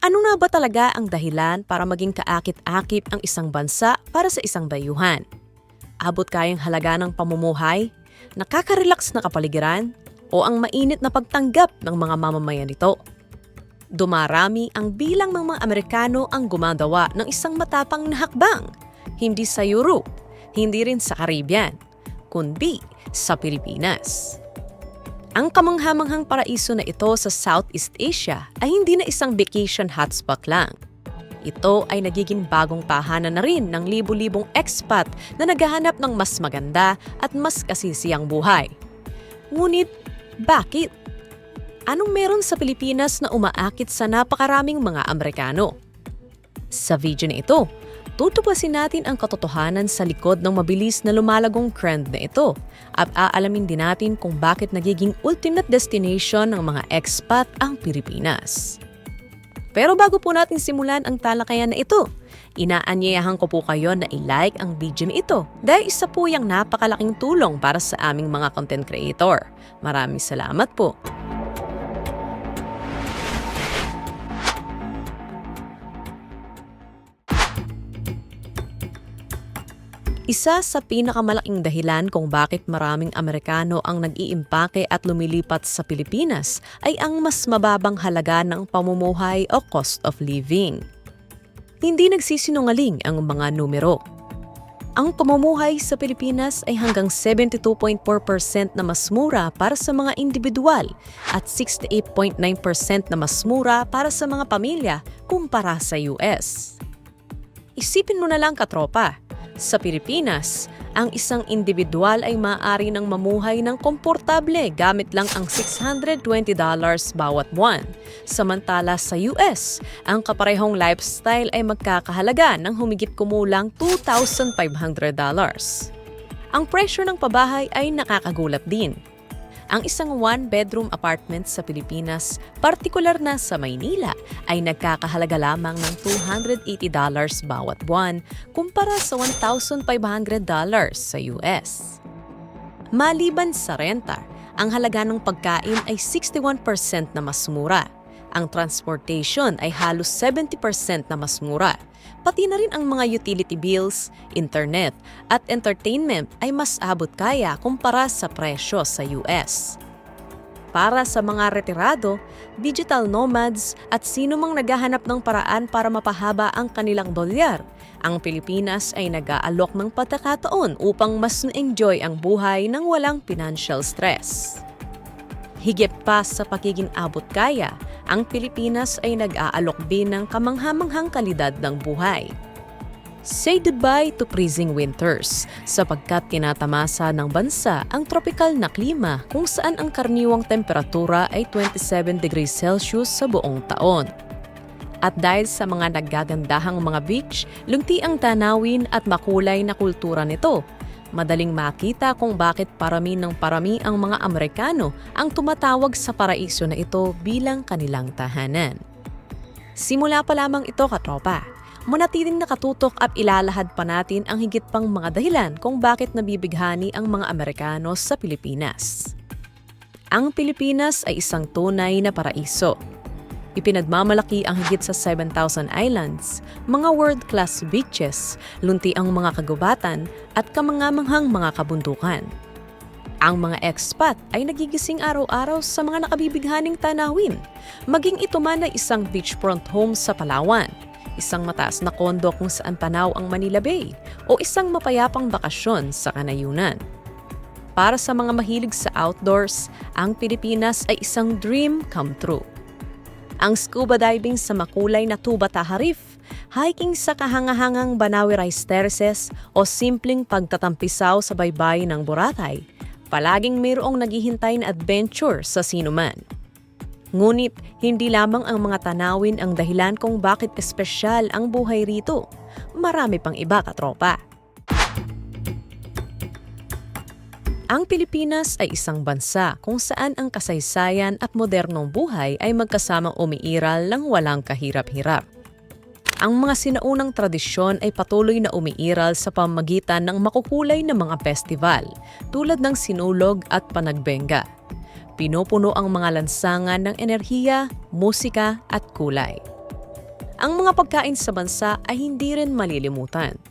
Ano na ba talaga ang dahilan para maging kaakit-akip ang isang bansa para sa isang dayuhan? Abot kayang halaga ng pamumuhay? Nakaka-relax na kapaligiran? O ang mainit na pagtanggap ng mga mamamayan nito? Dumarami ang bilang ng mga Amerikano ang gumagawa ng isang matapang na hakbang. Hindi sa Europe, hindi rin sa Caribbean, kundi sa Pilipinas. Ang kamanghamanghang paraiso na ito sa Southeast Asia ay hindi na isang vacation hotspot lang. Ito ay nagiging bagong tahanan na rin ng libu-libong expat na naghahanap ng mas maganda at mas kasisiyang buhay. Ngunit, bakit? Anong meron sa Pilipinas na umaakit sa napakaraming mga Amerikano? Sa video na ito, tutupasin natin ang katotohanan sa likod ng mabilis na lumalagong trend na ito at aalamin din natin kung bakit nagiging ultimate destination ng mga expat ang Pilipinas. Pero bago po natin simulan ang talakayan na ito, inaanyayahan ko po kayo na i-like ang video na ito dahil isa po yung napakalaking tulong para sa aming mga content creator. Maraming salamat po. Isa sa pinakamalaking dahilan kung bakit maraming Amerikano ang nag-iimpake at lumilipat sa Pilipinas ay ang mas mababang halaga ng pamumuhay o cost of living. Hindi nagsisinungaling ang mga numero. Ang pamumuhay sa Pilipinas ay hanggang 72.4% na mas mura para sa mga individual at 68.9% na mas mura para sa mga pamilya kumpara sa US. Isipin mo na lang katropa, sa Pilipinas, ang isang individual ay maaari ng mamuhay ng komportable gamit lang ang $620 bawat buwan. Samantala sa US, ang kaparehong lifestyle ay magkakahalaga ng humigit kumulang $2,500. Ang presyo ng pabahay ay nakakagulat din. Ang isang one-bedroom apartment sa Pilipinas, partikular na sa Maynila, ay nagkakahalaga lamang ng $280 bawat buwan kumpara sa $1,500 sa US. Maliban sa renta, ang halaga ng pagkain ay 61% na mas mura. Ang transportation ay halos 70% na mas mura. Pati na rin ang mga utility bills, internet, at entertainment ay mas abot kaya kumpara sa presyo sa US. Para sa mga retirado, digital nomads at sino mang naghahanap ng paraan para mapahaba ang kanilang dolyar, ang Pilipinas ay nag-aalok ng pagkakataon upang mas na-enjoy ang buhay ng walang financial stress. Higit pa sa pagiging abot kaya, ang Pilipinas ay nag-aalok din ng kamanghamanghang kalidad ng buhay. Say goodbye to freezing winters sapagkat tinatamasa ng bansa ang tropical na klima kung saan ang karaniwang temperatura ay 27 degrees Celsius sa buong taon. At dahil sa mga naggagandahang mga beach, lungti ang tanawin at makulay na kultura nito, madaling makita kung bakit parami ng parami ang mga Amerikano ang tumatawag sa paraiso na ito bilang kanilang tahanan. Simula pa lamang ito katropa, manatiling nakatutok at ilalahad pa natin ang higit pang mga dahilan kung bakit nabibighani ang mga Amerikano sa Pilipinas. Ang Pilipinas ay isang tunay na paraiso Ipinagmamalaki ang higit sa 7,000 islands, mga world-class beaches, lunti ang mga kagubatan at kamangamanghang mga kabundukan. Ang mga expat ay nagigising araw-araw sa mga nakabibighaning tanawin, maging ito man ay isang beachfront home sa Palawan, isang mataas na kondo kung saan panaw ang Manila Bay, o isang mapayapang bakasyon sa kanayunan. Para sa mga mahilig sa outdoors, ang Pilipinas ay isang dream come true ang scuba diving sa makulay na Tubata Harif, hiking sa kahangahangang Banawi Rice Terraces o simpleng pagtatampisaw sa baybay ng Boracay. Palaging mayroong naghihintay na adventure sa sinuman. Ngunit hindi lamang ang mga tanawin ang dahilan kung bakit espesyal ang buhay rito. Marami pang iba katropa. Ang Pilipinas ay isang bansa kung saan ang kasaysayan at modernong buhay ay magkasamang umiiral ng walang kahirap-hirap. Ang mga sinaunang tradisyon ay patuloy na umiiral sa pamagitan ng makukulay na mga festival tulad ng sinulog at panagbenga. Pinupuno ang mga lansangan ng enerhiya, musika at kulay. ang mga pagkain sa bansa ay hindi rin malilimutan.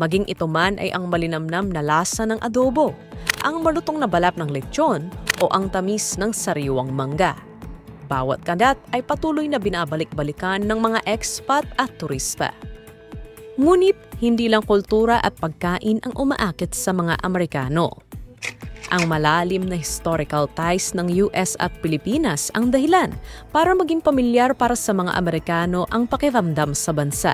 Maging ito man ay ang malinamnam na lasa ng adobo, ang malutong na balap ng lechon o ang tamis ng sariwang mangga. Bawat kadat ay patuloy na binabalik-balikan ng mga expat at turista. Ngunit hindi lang kultura at pagkain ang umaakit sa mga Amerikano. Ang malalim na historical ties ng US at Pilipinas ang dahilan para maging pamilyar para sa mga Amerikano ang pakiramdam sa bansa.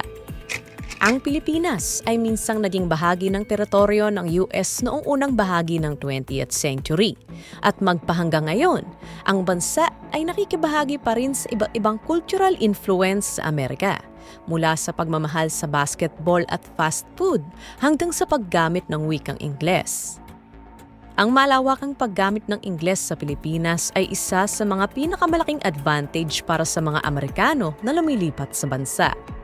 Ang Pilipinas ay minsang naging bahagi ng teritoryo ng US noong unang bahagi ng 20th century. At magpahanggang ngayon, ang bansa ay nakikibahagi pa rin sa iba't ibang cultural influence sa Amerika. Mula sa pagmamahal sa basketball at fast food hanggang sa paggamit ng wikang Ingles. Ang malawakang paggamit ng Ingles sa Pilipinas ay isa sa mga pinakamalaking advantage para sa mga Amerikano na lumilipat sa bansa.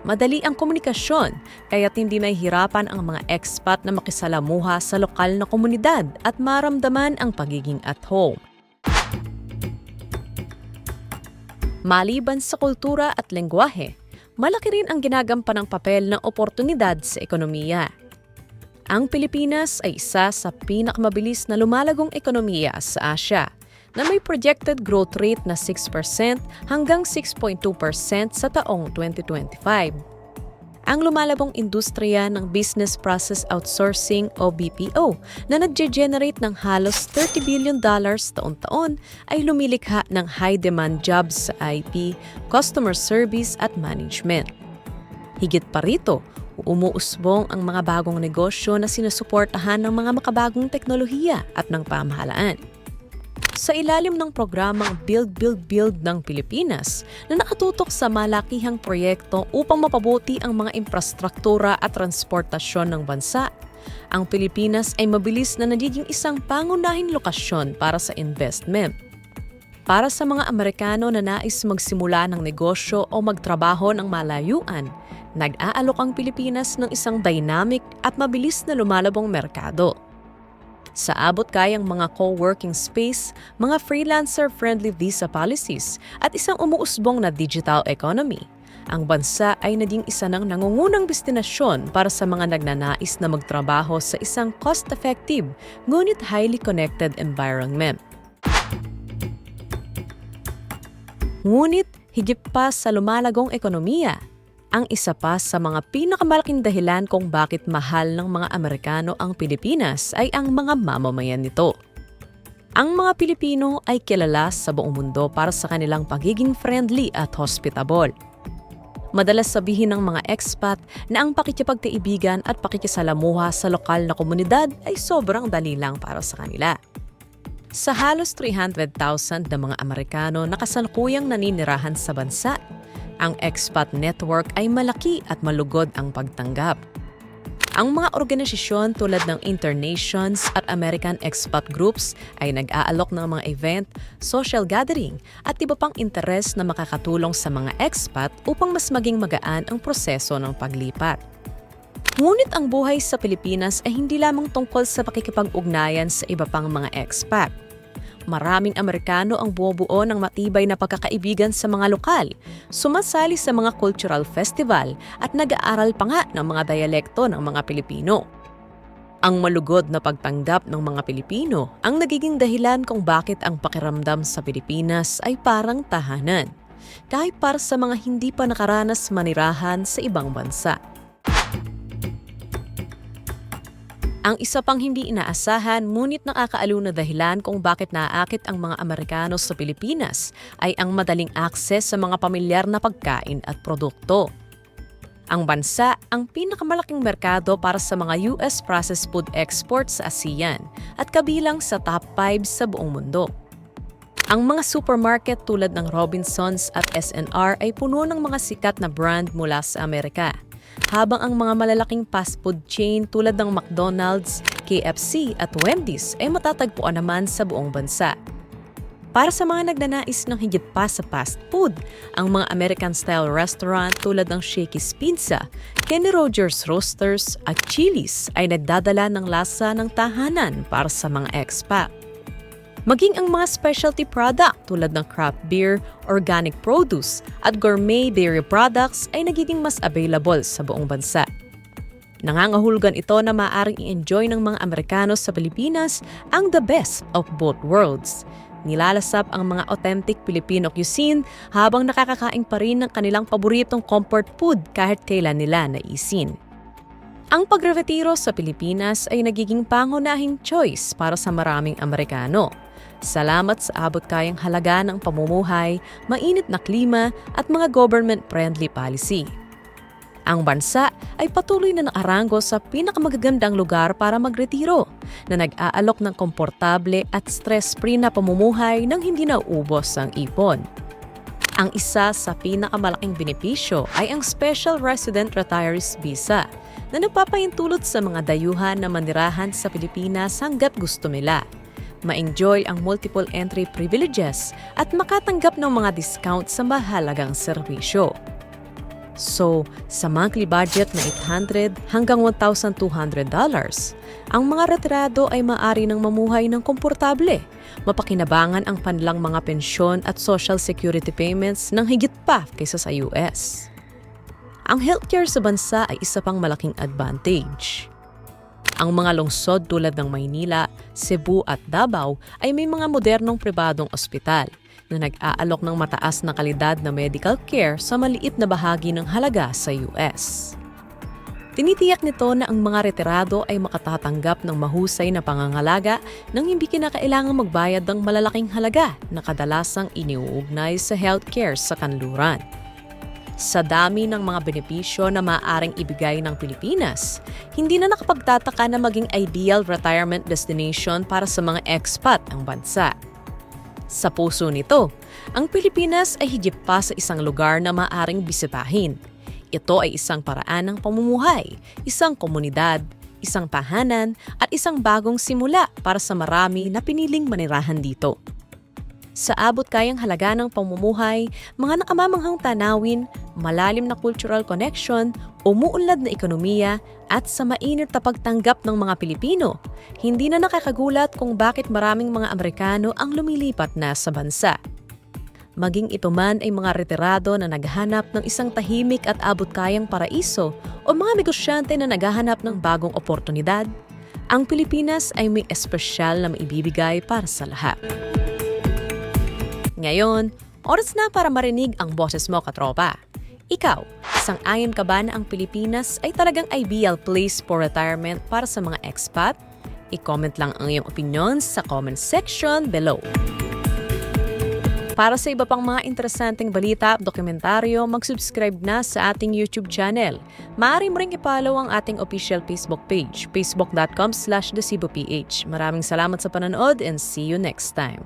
Madali ang komunikasyon, kaya't hindi nahihirapan ang mga expat na makisalamuha sa lokal na komunidad at maramdaman ang pagiging at home. Maliban sa kultura at lengguwahe, malaki rin ang ginagampan ng papel ng oportunidad sa ekonomiya. Ang Pilipinas ay isa sa pinakamabilis na lumalagong ekonomiya sa Asya na may projected growth rate na 6% hanggang 6.2% sa taong 2025. Ang lumalabong industriya ng Business Process Outsourcing o BPO na nagge-generate ng halos 30 billion dollars taon-taon ay lumilikha ng high-demand jobs sa IP, customer service at management. Higit pa rito, umuusbong ang mga bagong negosyo na sinusuportahan ng mga makabagong teknolohiya at ng pamahalaan. Sa ilalim ng programang Build, Build, Build ng Pilipinas na nakatutok sa malakihang proyekto upang mapabuti ang mga infrastruktura at transportasyon ng bansa, ang Pilipinas ay mabilis na nagiging isang pangunahing lokasyon para sa investment. Para sa mga Amerikano na nais magsimula ng negosyo o magtrabaho ng malayuan, nag-aalok ang Pilipinas ng isang dynamic at mabilis na lumalabong merkado. Sa abot kayang mga co-working space, mga freelancer-friendly visa policies at isang umuusbong na digital economy, ang bansa ay naging isa ng nangungunang destinasyon para sa mga nagnanais na magtrabaho sa isang cost-effective ngunit highly connected environment. Ngunit higit pa sa lumalagong ekonomiya, ang isa pa sa mga pinakamalaking dahilan kung bakit mahal ng mga Amerikano ang Pilipinas ay ang mga mamamayan nito. Ang mga Pilipino ay kilala sa buong mundo para sa kanilang pagiging friendly at hospitable. Madalas sabihin ng mga expat na ang pakikipagkaibigan at pakikisalamuha sa lokal na komunidad ay sobrang dali lang para sa kanila. Sa halos 300,000 na mga Amerikano na kasalukuyang naninirahan sa bansa, ang expat network ay malaki at malugod ang pagtanggap. Ang mga organisasyon tulad ng Internations at American Expat Groups ay nag-aalok ng mga event, social gathering at iba pang interes na makakatulong sa mga expat upang mas maging magaan ang proseso ng paglipat. Ngunit ang buhay sa Pilipinas ay hindi lamang tungkol sa pakikipag-ugnayan sa iba pang mga expat. Maraming Amerikano ang bumubuo ng matibay na pagkakaibigan sa mga lokal, sumasali sa mga cultural festival at nag-aaral pa nga ng mga dialekto ng mga Pilipino. Ang malugod na pagtanggap ng mga Pilipino ang nagiging dahilan kung bakit ang pakiramdam sa Pilipinas ay parang tahanan, kahit para sa mga hindi pa nakaranas manirahan sa ibang bansa. Ang isa pang hindi inaasahan ngunit nakakaaliw na dahilan kung bakit naaakit ang mga Amerikano sa Pilipinas ay ang madaling akses sa mga pamilyar na pagkain at produkto. Ang bansa ang pinakamalaking merkado para sa mga US processed food exports sa ASEAN at kabilang sa top 5 sa buong mundo. Ang mga supermarket tulad ng Robinsons at SNR ay puno ng mga sikat na brand mula sa Amerika habang ang mga malalaking fast food chain tulad ng McDonald's, KFC at Wendy's ay matatagpuan naman sa buong bansa. Para sa mga nagnanais ng higit pa sa fast food, ang mga American-style restaurant tulad ng Shakey's Pizza, Kenny Rogers Roasters at Chili's ay nagdadala ng lasa ng tahanan para sa mga expat. Maging ang mga specialty product tulad ng craft beer, organic produce at gourmet dairy products ay nagiging mas available sa buong bansa. Nangangahulugan ito na maaaring i-enjoy ng mga Amerikano sa Pilipinas ang the best of both worlds. Nilalasap ang mga authentic Filipino cuisine habang nakakakain pa rin ng kanilang paboritong comfort food kahit kailan nila naisin. Ang pagreretiro sa Pilipinas ay nagiging pangunahing choice para sa maraming Amerikano. Salamat sa abot kayang halaga ng pamumuhay, mainit na klima at mga government-friendly policy. Ang bansa ay patuloy na nakarango sa pinakamagagandang lugar para magretiro na nag-aalok ng komportable at stress-free na pamumuhay nang hindi nauubos ang ipon. Ang isa sa pinakamalaking benepisyo ay ang Special Resident Retirees Visa na nagpapahintulot sa mga dayuhan na manirahan sa Pilipinas hanggat gusto nila. Ma-enjoy ang multiple entry privileges at makatanggap ng mga discount sa mahalagang serbisyo. So, sa monthly budget na 800 hanggang $1,200, ang mga retirado ay maaari ng mamuhay ng komportable. Mapakinabangan ang panlang mga pensyon at social security payments ng higit pa kaysa sa US. Ang healthcare sa bansa ay isa pang malaking advantage. Ang mga lungsod tulad ng Maynila, Cebu at Davao ay may mga modernong pribadong ospital na nag-aalok ng mataas na kalidad na medical care sa maliit na bahagi ng halaga sa US. Tinitiyak nito na ang mga retirado ay makatatanggap ng mahusay na pangangalaga nang hindi kinakailangang magbayad ng malalaking halaga na kadalasang iniuugnay sa healthcare sa kanluran. Sa dami ng mga benepisyo na maaaring ibigay ng Pilipinas, hindi na nakapagtataka na maging ideal retirement destination para sa mga expat ang bansa. Sa puso nito, ang Pilipinas ay higit pa sa isang lugar na maaaring bisitahin. Ito ay isang paraan ng pamumuhay, isang komunidad, isang tahanan at isang bagong simula para sa marami na piniling manirahan dito. Sa abot kayang halaga ng pamumuhay, mga nakamamanghang tanawin, malalim na cultural connection, umuunlad na ekonomiya, at sa mainit na pagtanggap ng mga Pilipino, hindi na nakakagulat kung bakit maraming mga Amerikano ang lumilipat na sa bansa. Maging ito man ay mga retirado na naghahanap ng isang tahimik at abot kayang paraiso o mga negosyante na naghahanap ng bagong oportunidad, ang Pilipinas ay may espesyal na maibibigay para sa lahat. Ngayon, oras na para marinig ang boses mo, katropa. Ikaw, sang-ayon ka ba na ang Pilipinas ay talagang ideal place for retirement para sa mga expat? I-comment lang ang iyong opinion sa comment section below. Para sa iba pang mga interesanteng balita at dokumentaryo, mag-subscribe na sa ating YouTube channel. Maaari mo ring ipollow ang ating official Facebook page, facebook.com slash Maraming salamat sa panonood and see you next time.